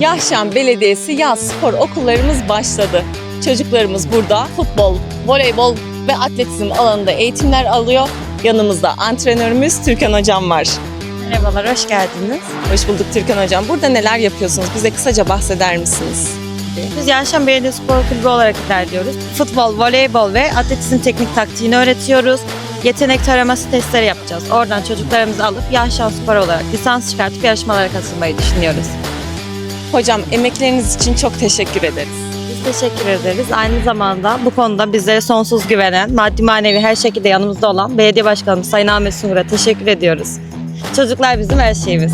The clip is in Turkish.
Yahşan Belediyesi yaz spor okullarımız başladı. Çocuklarımız burada futbol, voleybol ve atletizm alanında eğitimler alıyor. Yanımızda antrenörümüz Türkan Hocam var. Merhabalar, hoş geldiniz. Hoş bulduk Türkan Hocam. Burada neler yapıyorsunuz? Bize kısaca bahseder misiniz? Biz Yahşan Belediye Spor Kulübü olarak ilerliyoruz. Futbol, voleybol ve atletizm teknik taktiğini öğretiyoruz. Yetenek taraması testleri yapacağız. Oradan çocuklarımızı alıp Yarşan Spor olarak lisans çıkartıp yarışmalara katılmayı düşünüyoruz. Hocam emekleriniz için çok teşekkür ederiz. Biz teşekkür ederiz. Aynı zamanda bu konuda bizlere sonsuz güvenen, maddi manevi her şekilde yanımızda olan Belediye Başkanımız Sayın Ahmet Sungur'a teşekkür ediyoruz. Çocuklar bizim her şeyimiz.